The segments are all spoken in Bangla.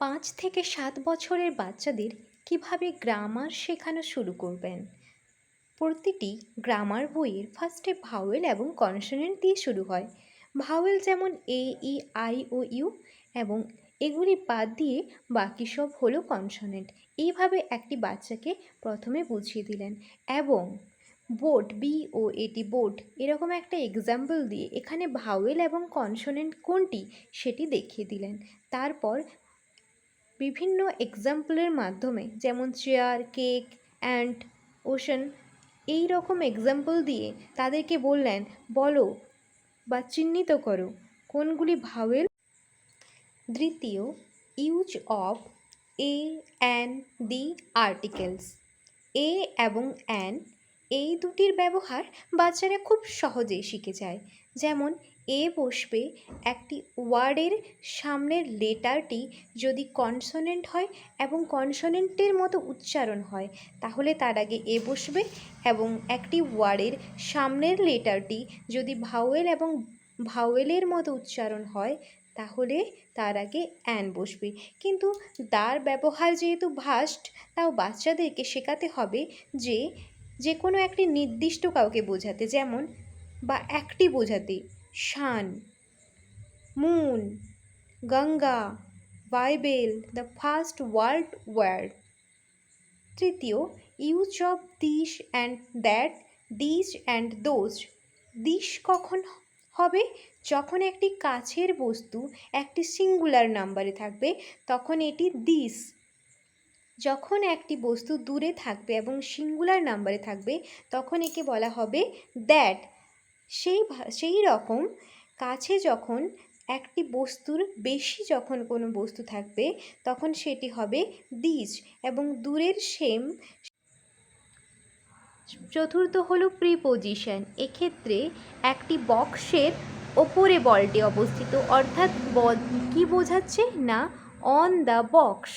পাঁচ থেকে সাত বছরের বাচ্চাদের কীভাবে গ্রামার শেখানো শুরু করবেন? প্রতিটি গ্রামার বইয়ের ফার্স্টে ভাওয়েল এবং কনসোনেন্ট দিয়ে শুরু হয়। ভাওয়েল যেমন এ, ই, আই, ও, ইউ এবং এগুলি বাদ দিয়ে বাকি সব হলো কনসোনেন্ট। এইভাবে একটি বাচ্চাকে প্রথমে বুঝিয়ে দিলেন এবং বোট বি, ও এটি বোট এরকম একটা এক্সাম্পল দিয়ে এখানে ভাওয়েল এবং কনসোনেন্ট কোনটি সেটি দেখিয়ে দিলেন। তারপর বিভিন্ন এক্সাম্পলের মাধ্যমে, যেমন চেয়ার কেক অ্যান্ড ওশন এই রকম এক্সাম্পল দিয়ে তাদেরকে বললেন, বলো বা চিহ্নিত করো, কোনগুলি ভাওয়েল দ্বিতীয় use of a an the articles a এবং অ্যান এই দুটির ব্যবহার বাচ্চারা খুব সহজেই শিখে যায়। যেমন, এ বসবে একটি ওয়ার্ডের সামনের লেটারটি যদি কনসোনেন্ট হয় এবং কনসোনেন্টের মতো উচ্চারণ হয়, তাহলে তার আগে এ বসবে এবং একটি ওয়ার্ডের সামনের লেটারটি যদি ভাওয়েল এবং ভাওয়েলের মতো উচ্চারণ হয়, তাহলে তার আগে অ্যান বসবে। কিন্তু তার ব্যবহার যেহেতু ভাস্ট, তাও বাচ্চাদেরকে শেখাতে হবে যে যে কোনো একটি নির্দিষ্ট কাউকে বোঝাতে। যেমন বা একটি বোঝাতে sun, moon, Ganga, Bible, the first world war তৃতীয়, use of this and that, this and those. This কখন হবে? যখন একটি কাছের বস্তু, একটি সিঙ্গুলার নাম্বারে থাকবে, তখন এটি দিস। যখন একটি বস্তু দূরে থাকবে এবং সিঙ্গুলার নাম্বারে থাকবে, তখন একে বলা হবে দ্যাট। সেই সেই রকম কাছে যখন একটি বস্তুর বেশি যখন কোনো বস্তু থাকবে, তখন সেটি হবে দিস এবং দূরের সেম চতুর্থ হলো প্রিপোজিশন এক্ষেত্রে একটি বক্সের ওপরে বলটি অবস্থিত, অর্থাৎ বল কী বোঝাচ্ছে না? অন দ্য বক্স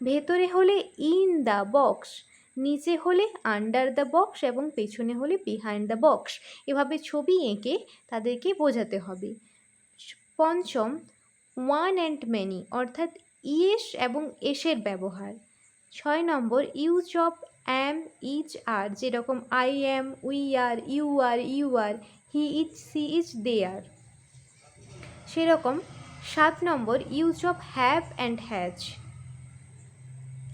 ভেতরে হলে ইন দ্য বক্স নিচে হলে আন্ডার দ্য বক্স এবং পেছনে হলে বিহাইন্ড দ্য বক্স এভাবে ছবি এঁকে তাদেরকে বোঝাতে হবে। পঞ্চম ওয়ান অ্যান্ড মেনি অর্থাৎ ইয়েস এবং এসের ব্যবহার। ছয় নম্বর use of am is are যেরকম I am we are you are you are he is she is they are সেরকম সাত নম্বর use of have and has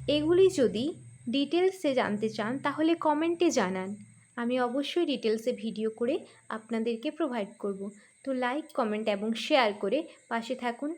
এগুলি যদি ডিটেলসে জানতে চান, তাহলে কমেন্টে জানান। আমি অবশ্যই ডিটেলসে ভিডিও করে আপনাদেরকে প্রোভাইড করব। তো লাইক কমেন্ট এবং শেয়ার করে পাশে থাকুন।